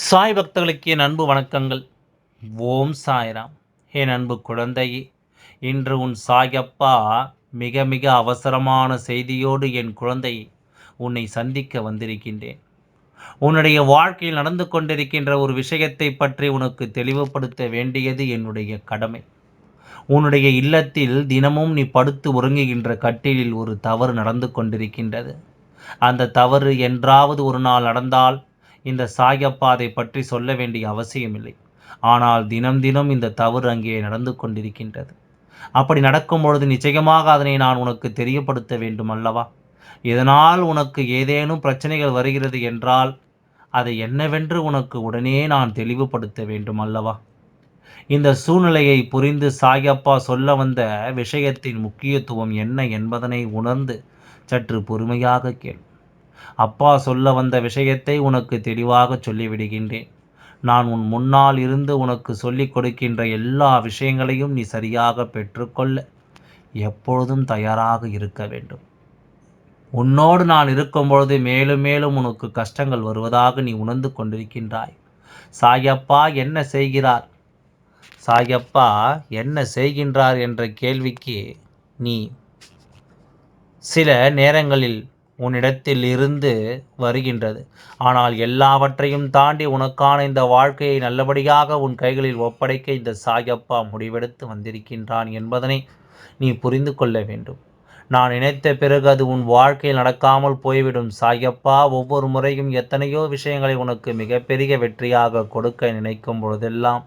சாய் பக்தர்களுக்கு என் அன்பு வணக்கங்கள். ஓம் சாய்ராம். என் அன்பு குழந்தையே இன்று உன் சாயப்பா மிக மிக அவசரமான செய்தியோடு என் குழந்தையை உன்னை சந்திக்க வந்திருக்கின்றேன். உன்னுடைய வாழ்க்கையில் நடந்து கொண்டிருக்கின்ற ஒரு விஷயத்தை பற்றி உனக்கு தெளிவுபடுத்த வேண்டியது என்னுடைய கடமை. உன்னுடைய இல்லத்தில் தினமும் நீ படுத்து உறங்குகின்ற கட்டிலில் ஒரு தவறு நடந்து கொண்டிருக்கின்றது. அந்த தவறு என்றாவது ஒரு நாள் நடந்தால் இந்த சாயப்பா அதை பற்றி சொல்ல வேண்டிய அவசியமில்லை. ஆனால் தினம் தினம் இந்த தவறு அங்கே நடந்து கொண்டிருக்கின்றது. அப்படி நடக்கும் பொழுது நிச்சயமாக அதனை நான் உனக்கு தெரியப்படுத்த வேண்டும் அல்லவா? இதனால் உனக்கு ஏதேனும் பிரச்சனைகள் வருகிறது என்றால் அதை என்னவென்று உனக்கு உடனே நான் தெளிவுபடுத்த வேண்டும் அல்லவா? இந்த சூழ்நிலையை புரிந்து சாயப்பா சொல்ல வந்த விஷயத்தின் முக்கியத்துவம் என்ன என்பதனை உணர்ந்து சற்று பொறுமையாக கேள். அப்பா சொல்ல வந்த விஷயத்தை உனக்கு தெளிவாக சொல்லிவிடுகின்றேன். நான் உன் முன்னால் இருந்து உனக்கு சொல்லிக் கொடுக்கின்ற எல்லா விஷயங்களையும் நீ சரியாக பெற்றுக்கொள்ள எப்பொழுதும் தயாராக இருக்க வேண்டும். உன்னோடு நான் இருக்கும்பொழுது மேலும் மேலும் உனக்கு கஷ்டங்கள் வருவதாக நீ உணர்ந்து கொண்டிருக்கின்றாய். சாயப்பா என்ன செய்கிறார்? சாயப்பா என்ன செய்கின்றார் என்ற கேள்விக்கு நீ சில நேரங்களில் உன்னிடத்தில் இருந்து வருகின்றது. ஆனால் எல்லாவற்றையும் தாண்டி உனக்கான இந்த வாழ்க்கையை நல்லபடியாக உன் கைகளில் ஒப்படைக்க இந்த சாயப்பா முடிவெடுத்து வந்திருக்கின்றான் என்பதனை நீ புரிந்து கொள்ள வேண்டும். நான் நினைத்த பிறகு அது உன் வாழ்க்கையில் நடக்காமல் போய்விடும். சாயப்பா ஒவ்வொரு முறையும் எத்தனையோ விஷயங்களை உனக்கு மிகப்பெரிய வெற்றியாக கொடுக்க நினைக்கும் பொழுதெல்லாம்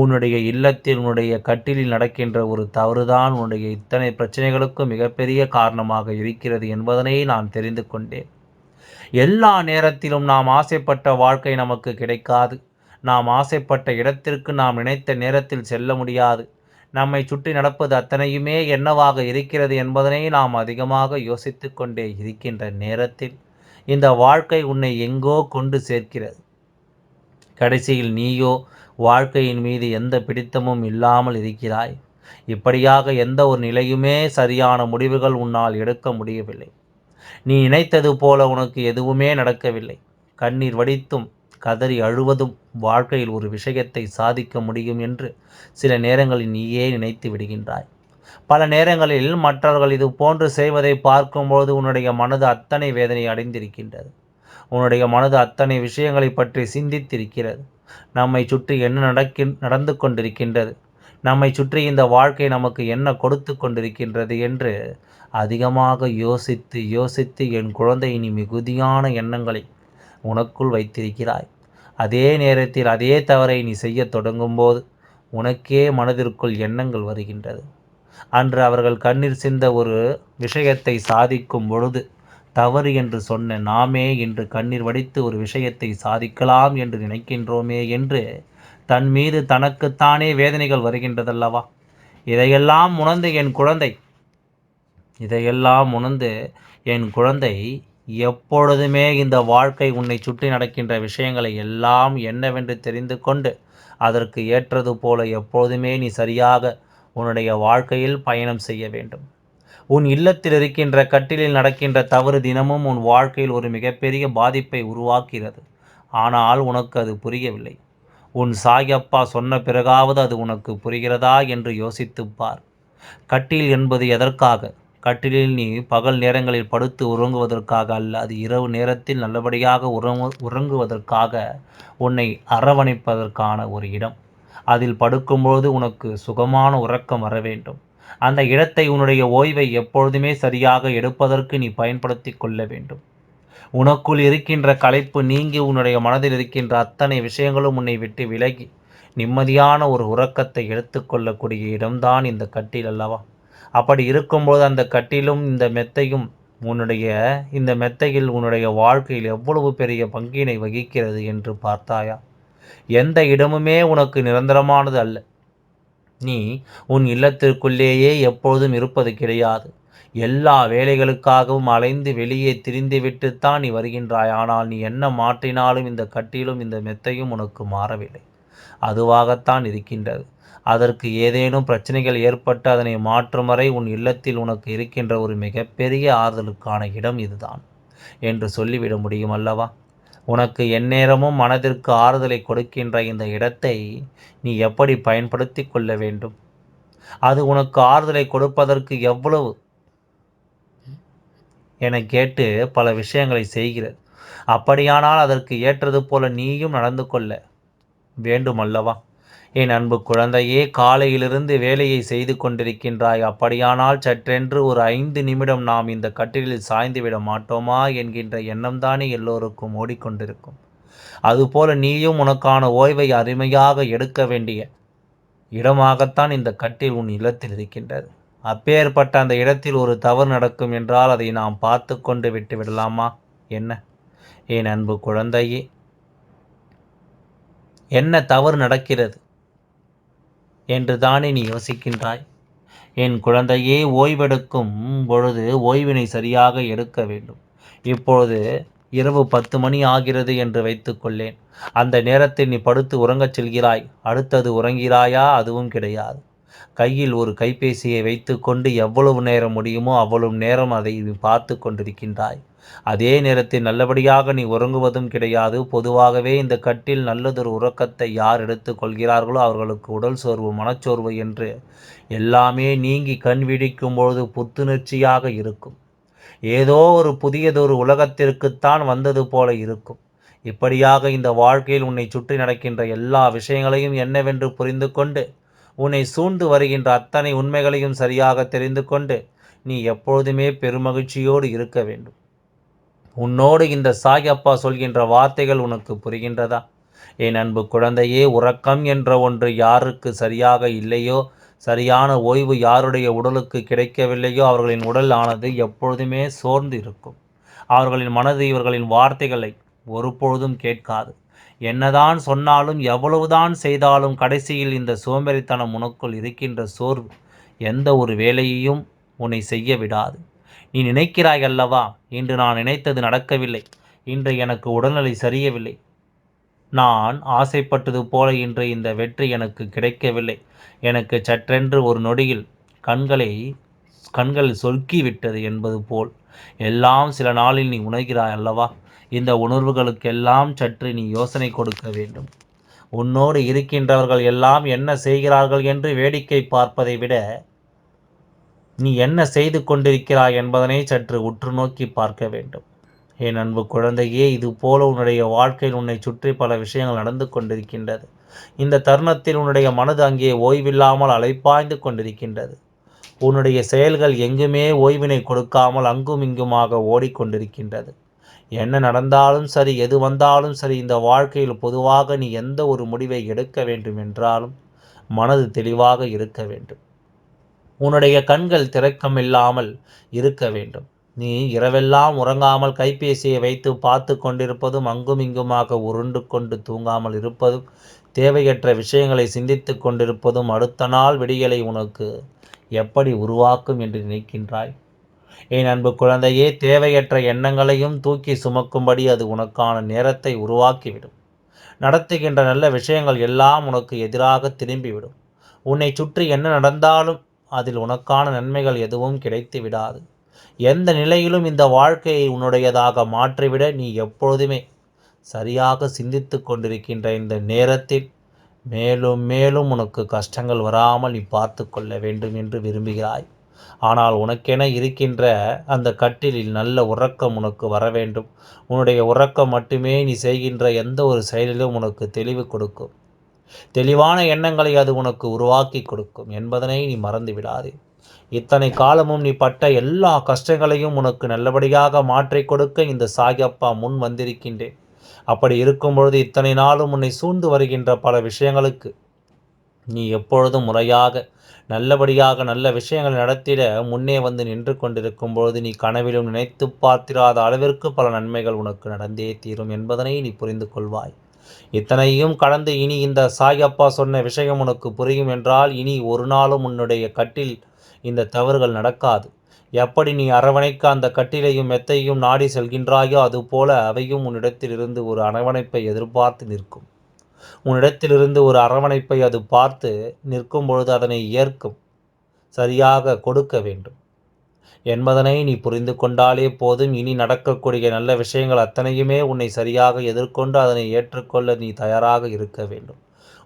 உன்னுடைய இல்லத்தில் உன்னுடைய கட்டிலில் நடக்கின்ற ஒரு தவறுதான் உன்னுடைய இத்தனை பிரச்சனைகளுக்கும் மிகப்பெரிய காரணமாக இருக்கிறது என்பதனை நான் தெரிந்து கொண்டேன். எல்லா நேரத்திலும் நாம் ஆசைப்பட்ட வாழ்க்கை நமக்கு கிடைக்காது. நாம் ஆசைப்பட்ட இடத்திற்கு நாம் நினைத்த நேரத்தில் செல்ல முடியாது. நம்மை சுற்றி நடப்பது அத்தனையுமே என்னவாக இருக்கிறது என்பதனை நாம் அதிகமாக யோசித்து கொண்டே இருக்கின்ற நேரத்தில் இந்த வாழ்க்கை உன்னை எங்கோ கொண்டு சேர்க்கிறது. கடைசியில் நீயோ வாழ்க்கையின் மீது எந்த பிடித்தமும் இல்லாமல் இருக்கிறாய். இப்படியாக எந்த ஒரு நிலையுமே சரியான முடிவுகள் உன்னால் எடுக்க முடியவில்லை. நீ நினைத்தது போல உனக்கு எதுவுமே நடக்கவில்லை. கண்ணீர் வடித்தும் கதறி அழுவதும் வாழ்க்கையில் ஒரு விஷயத்தை சாதிக்க முடியும் என்று சில நேரங்களில் நீயே நினைத்து விடுகின்றாய். பல நேரங்களில் மற்றவர்கள் இது போன்று செய்வதை பார்க்கும்போது உன்னுடைய மனது அத்தனை வேதனை அடைந்திருக்கின்றது. உன்னுடைய மனது அத்தனை விஷயங்களை பற்றி சிந்தித்திருக்கிறது. நம்மை சுற்றி என்ன நடக்கி நடந்து கொண்டிருக்கின்றது? நம்மை சுற்றி இந்த வாழ்க்கை நமக்கு என்ன கொடுத்து கொண்டிருக்கின்றது என்று அதிகமாக யோசித்து யோசித்து என் குழந்தை நீ மிகுதியான எண்ணங்களை உனக்குள் வைத்திருக்கிறாய். அதே நேரத்தில் அதே தவறை நீ செய்ய தொடங்கும்போது உனக்கே மனதிற்குள் எண்ணங்கள் வருகின்றது. அன்று அவர்கள் கண்ணீர் சிந்த ஒரு விஷயத்தை சாதிக்கும் பொழுது தவறு என்று சொன்ன நாமே இன்று கண்ணீர் வடித்து ஒரு விஷயத்தை சாதிக்கலாம் என்று நினைக்கின்றோமே என்று தன் மீது தனக்குத்தானே வேதனைகள் வருகின்றதல்லவா? இதையெல்லாம் உணர்ந்து என் குழந்தை இதையெல்லாம் உணர்ந்து என் குழந்தை எப்பொழுதுமே இந்த வாழ்க்கை உன்னை சுற்றி நடக்கின்ற விஷயங்களை எல்லாம் என்னவென்று தெரிந்து கொண்டு அதற்கு ஏற்றது போல எப்பொழுதுமே நீ சரியாக உன்னுடைய வாழ்க்கையில் பயணம் செய்ய வேண்டும். உன் இல்லத்தில் இருக்கின்ற கட்டிலில் நடக்கின்ற தவறு தினமும் உன் வாழ்க்கையில் ஒரு மிகப்பெரிய பாதிப்பை உருவாக்கிறது ஆனால் உனக்கு அது புரியவில்லை. உன் சாயப்பா சொன்ன பிறகாவது அது உனக்கு புரிகிறதா என்று யோசித்துப்பார் கட்டில் என்பது எதற்காக? கட்டிலில் நீ பகல் நேரங்களில் படுத்து உறங்குவதற்காக அல்ல அது இரவு நேரத்தில் நல்லபடியாக உறங்கு உறங்குவதற்காக உன்னை அரவணைப்பதற்கான ஒரு இடம். அதில் படுக்கும்போது உனக்கு சுகமான உறக்கம் வர வேண்டும். அந்த இடத்தை உன்னுடைய ஓய்வை எப்பொழுதுமே சரியாக எடுப்பதற்கு நீ பயன்படுத்தி கொள்ள வேண்டும். உனக்குள் இருக்கின்ற களைப்பு நீங்கி உன்னுடைய மனதில் இருக்கின்ற அத்தனை விஷயங்களும் உன்னை விட்டு விலகி நிம்மதியான ஒரு உறக்கத்தை எடுத்துக்கொள்ளக்கூடிய இடம்தான் இந்த கட்டில் அல்லவா? அப்படி இருக்கும்போது அந்த கட்டிலும் இந்த மெத்தையும் உன்னுடைய இந்த மெத்தையில் உன்னுடைய வாழ்க்கையில் எவ்வளவு பெரிய பங்கினை வகிக்கிறது என்று பார்த்தாயா? எந்த இடமுமே உனக்கு நிரந்தரமானது அல்ல. நீ உன் இல்லத்திற்குள்ளேயே எப்பொழுதும் இருப்பது கிடையாது. எல்லா வேலைகளுக்காகவும் அலைந்து வெளியே திரிந்துவிட்டுத்தான் நீ வருகின்றாய். ஆனால் நீ என்ன மாற்றினாலும் இந்த கட்டிலும் இந்த மெத்தையும் உனக்கு மாறவில்லை. அதுவாகத்தான் இருக்கின்றது. அதற்கு ஏதேனும் பிரச்சனைகள் ஏற்பட்டு அதனை மாற்றும் வரை உன் இல்லத்தில் உனக்கு இருக்கின்ற ஒரு மிகப்பெரிய ஆறுதலுக்கான இடம் இதுதான். என்று சொல்லிவிட முடியும் அல்லவா? உனக்கு எந்நேரமும் மனதிற்கு ஆறுதலை கொடுக்கின்ற இந்த இடத்தை நீ எப்படி பயன்படுத்தி கொள்ள வேண்டும்? அது உனக்கு ஆறுதலை கொடுப்பதற்கு எவ்வளவு? என கேட்டு பல விஷயங்களை செய்கிறது அப்படியானால் அதற்கு ஏற்றது போல நீயும் நடந்து கொள்ள வேண்டும் அல்லவா என் அன்பு குழந்தையே காலையிலிருந்து வேலையை செய்து கொண்டிருக்கின்றாய். அப்படியானால் சற்றென்று ஒரு ஐந்து நிமிடம் நாம் இந்த கட்டிலில் சாய்ந்துவிட மாட்டோமா என்கின்ற எண்ணம்தானே எல்லோருக்கும் ஓடிக்கொண்டிருக்கும். அதுபோல நீயும் உனக்கான ஓய்வை அருமையாக எடுக்க வேண்டிய இடமாகத்தான் இந்த கட்டில் உன் இல்லத்தில் இருக்கின்றது. அப்பேற்பட்ட அந்த இடத்தில் ஒரு தவறு நடக்கும் என்றால் அதை நாம் பார்த்து கொண்டு விட்டு விடலாமா? என்ன? என் அன்பு குழந்தையே என்ன தவறு நடக்கிறது? என்று தானே நீ யோசிக்கின்றாய்? என் குழந்தையே ஓய்வெடுக்கும் பொழுது ஓய்வினை சரியாக எடுக்க வேண்டும். இப்பொழுது இரவு பத்து மணி ஆகிறது என்று வைத்துக்கொள்ளேன் அந்த நேரத்தில் நீ படுத்து உறங்கச் செல்கிறாய். அடுத்தது உறங்கிறாயா அதுவும் கிடையாது. கையில் ஒரு கைபேசியை வைத்துக்கொண்டு எவ்வளவு நேரம் முடியுமோ அவ்வளவு நேரம் அதை பார்த்து கொண்டிருக்கின்றாய். அதே நேரத்தில் நல்லபடியாக நீ உறங்குவதும் கிடையாது. பொதுவாகவே இந்த கட்டில் நல்லதொரு உறக்கத்தை யார் எடுத்துக் கொள்கிறார்களோ அவர்களுக்கு உடல் சோர்வு மனச்சோர்வு என்று எல்லாமே நீங்கி கண் விழிக்கும் பொழுது புத்துணர்ச்சியாக இருக்கும். ஏதோ ஒரு புதியதொரு உலகத்திற்குத்தான் வந்தது போல இருக்கும். இப்படியாக இந்த வாழ்க்கையில் உன்னை சுற்றி நடக்கின்ற எல்லா விஷயங்களையும் என்னவென்று புரிந்து கொண்டு உன்னை சூழ்ந்து வருகின்ற அத்தனை உண்மைகளையும் சரியாக தெரிந்து கொண்டு நீ எப்பொழுதுமே பெருமகிழ்ச்சியோடு இருக்க வேண்டும். உன்னோடு இந்த சாய் அப்பா சொல்கின்ற வார்த்தைகள் உனக்கு புரிகின்றதா? என் அன்பு குழந்தையே உறக்கம் என்ற ஒன்று யாருக்கு சரியாக இல்லையோ சரியான ஓய்வு யாருடைய உடலுக்கு கிடைக்கவில்லையோ அவர்களின் உடல் ஆனது எப்பொழுதுமே சோர்ந்து இருக்கும். அவர்களின் மனது இவர்களின் வார்த்தைகளை ஒருபொழுதும் கேட்காது. என்னதான் சொன்னாலும் எவ்வளவுதான் செய்தாலும் கடைசியில் இந்த சோம்பேறித்தனம் உனக்குள் இருக்கின்ற சோர்வு எந்த ஒரு வேலையையும் உன்னை செய்ய விடாது. நீ நினைக்கிறாய் அல்லவா இன்று நான் நினைத்தது நடக்கவில்லை இன்று எனக்கு உடல்நிலை சரியவில்லை. நான் ஆசைப்பட்டது போல இன்று இந்த வெற்றி எனக்கு கிடைக்கவில்லை. எனக்கு சற்றென்று ஒரு நொடியில் கண்களை கண்கள் சொல்கிவிட்டது என்பது போல். எல்லாம் சில நாளில் நீ உணர்கிறாய் அல்லவா இந்த உணர்வுகளுக்கெல்லாம் சற்று நீ யோசனை கொடுக்க வேண்டும். உன்னோடு இருக்கின்றவர்கள் எல்லாம் என்ன செய்கிறார்கள் என்று வேடிக்கை பார்ப்பதை விட நீ என்ன செய்து கொண்டிருக்கிறாய் என்பதனை சற்று உற்று நோக்கி பார்க்க வேண்டும். என் அன்பு குழந்தையே இது போல உன்னுடைய வாழ்க்கையில் உன்னை சுற்றி பல விஷயங்கள் நடந்து கொண்டிருக்கின்றது. இந்த தருணத்தில் உன்னுடைய மனது அங்கே ஓய்வில்லாமல் அலைப்பாய்ந்து கொண்டிருக்கின்றது. உன்னுடைய செயல்கள் எங்குமே ஓய்வினை கொடுக்காமல் அங்கும் இங்குமாக ஓடிக்கொண்டிருக்கின்றது. என்ன நடந்தாலும் சரி எது வந்தாலும் சரி இந்த வாழ்க்கையில் பொதுவாக நீ எந்த ஒரு முடிவை எடுக்க வேண்டும் என்றாலும் மனது தெளிவாக இருக்க வேண்டும். உன்னுடைய கண்கள் திறக்கம் இல்லாமல் இருக்க வேண்டும். நீ இரவெல்லாம் உறங்காமல் கைபேசியை வைத்து பார்த்து கொண்டிருப்பதும் அங்கும் இங்குமாக உருண்டு கொண்டு தூங்காமல் இருப்பதும் தேவையற்ற விஷயங்களை சிந்தித்து கொண்டிருப்பதும் அடுத்த நாள் விடியலை உனக்கு எப்படி உருவாக்கும் என்று நினைக்கின்றாய்? என் அன்பு குழந்தையே தேவையற்ற எண்ணங்களையும் தூக்கி சுமக்கும்படி அது உனக்கான நேரத்தை உருவாக்கிவிடும். நடத்துகின்ற நல்ல விஷயங்கள் எல்லாம் உனக்கு எதிராக திரும்பிவிடும். உன்னை சுற்றி என்ன நடந்தாலும் அதில் உனக்கான நன்மைகள் எதுவும் கிடைத்து விடாது எந்த நிலையிலும் இந்த வாழ்க்கையை உன்னுடையதாக மாற்றிவிட நீ எப்பொழுதுமே சரியாக சிந்தித்து கொண்டிருக்கின்ற இந்த நேரத்தில் மேலும் மேலும் உனக்கு கஷ்டங்கள் வராமல் நீ பார்த்து கொள்ள வேண்டும் என்று விரும்புகிறாய். ஆனால் உனக்கென இருக்கின்ற அந்த கட்டிலில் நல்ல உறக்கம் உனக்கு வர வேண்டும். உன்னுடைய உறக்கம் மட்டுமே நீ செய்கின்ற எந்த ஒரு செயலிலும் உனக்கு தெளிவு கொடுக்கும். தெளிவான எண்ணங்களை அது உனக்கு உருவாக்கி கொடுக்கும் என்பதனை நீ மறந்து விடாதே இத்தனை காலமும் நீ பட்ட எல்லா கஷ்டங்களையும் உனக்கு நல்லபடியாக மாற்றிக் கொடுக்க இந்த சாயப்பா முன் வந்திருக்கின்றேன். அப்படி இருக்கும் பொழுது இத்தனை நாளும் உன்னை சூழ்ந்து வருகின்ற பல விஷயங்களுக்கு நீ எப்பொழுதும் முறையாக நல்லபடியாக நல்ல விஷயங்கள் நடத்திட முன்னே வந்து நின்று கொண்டிருக்கும் பொழுது நீ கனவிலும் நினைத்து பார்த்திராத அளவிற்கு பல நன்மைகள் உனக்கு நடந்தே தீரும் என்பதனை நீ புரிந்து கொள்வாய். இத்தனையும் கடந்து இனி இந்த சாயப்பா சொன்ன விஷயம் உனக்கு புரியும் என்றால் இனி ஒரு நாளும் உன்னுடைய கட்டில் இந்த தவறுகள் நடக்காது. எப்படி நீ அரவணைக்க அந்த கட்டிலையும் மெத்தையும் நாடி செல்கின்றாயோ அதுபோல அவையும் உன்னிடத்திலிருந்து ஒரு அரவணைப்பை எதிர்பார்த்து நிற்கும். உன்னிடத்திலிருந்து ஒரு அரவணைப்பை அது பார்த்து நிற்கும் பொழுது அதனை ஏற்கும். சரியாக கொடுக்க வேண்டும். என்பதனை நீ புரிந்து கொண்டாலே போதும். இனி நடக்கக்கூடிய நல்ல விஷயங்கள் அத்தனையுமே உன்னை சரியாக எதிர்கொண்டு அதனை ஏற்றுக்கொள்ள நீ தயாராக இருக்க வேண்டும்.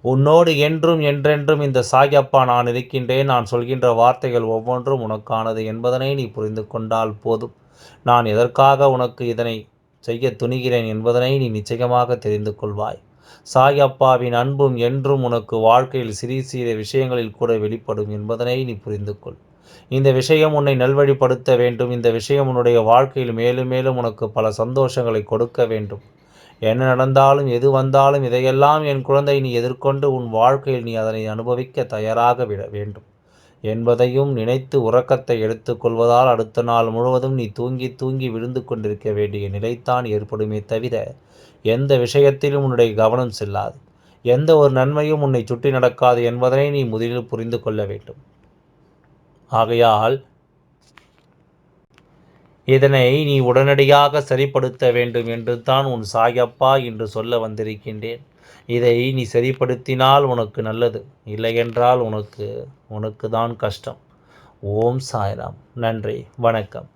உன்னோடு என்றும் என்றென்றும் இந்த சாயப்பா நான் இருக்கின்றேன். நான் சொல்கின்ற வார்த்தைகள் ஒவ்வொன்றும் உனக்கானது என்பதனை நீ புரிந்து கொண்டால் போதும். நான் எதற்காக உனக்கு இதனை செய்ய துணிகிறேன் என்பதனை நீ நிச்சயமாக தெரிந்து கொள்வாய். சாயப்பாவின் அன்பும் என்றும் உனக்கு வாழ்க்கையில் சிறிய சிறிய விஷயங்களில் கூட வெளிப்படும் என்பதனை நீ புரிந்து கொள் இந்த விஷயம் உன்னை நல்வழிப்படுத்த வேண்டும். இந்த விஷயம் உன்னுடைய வாழ்க்கையில் மேலும் மேலும் உனக்கு பல சந்தோஷங்களை கொடுக்க வேண்டும். என்ன நடந்தாலும் எது வந்தாலும் இதையெல்லாம் என் குழந்தை நீ எதிர்கொண்டு உன் வாழ்க்கையில் நீ அதனை அனுபவிக்க தயாராக விட வேண்டும். என்பதையும் நினைத்து உறக்கத்தை எடுத்துக்கொள்வதால் அடுத்த நாள் முழுவதும் நீ தூங்கி தூங்கி விழுந்து கொண்டிருக்க வேண்டிய நிலைத்தான் ஏற்படுமே தவிர எந்த விஷயத்திலும் உன்னுடைய கவனம் செல்லாது. எந்த ஒரு நன்மையும் உன்னை சுற்றி நடக்காது என்பதனை நீ முதலில் புரிந்து கொள்ள வேண்டும். ஆகையால் இதனை நீ உடனடியாக சரிப்படுத்த வேண்டும் என்று தான் உன் சாயப்பா என்று சொல்ல வந்திருக்கின்றேன். இதை நீ சரிப்படுத்தினால் உனக்கு நல்லது இல்லையென்றால் உனக்கு உனக்கு தான் கஷ்டம். ஓம் சாய்ராம். நன்றி வணக்கம்.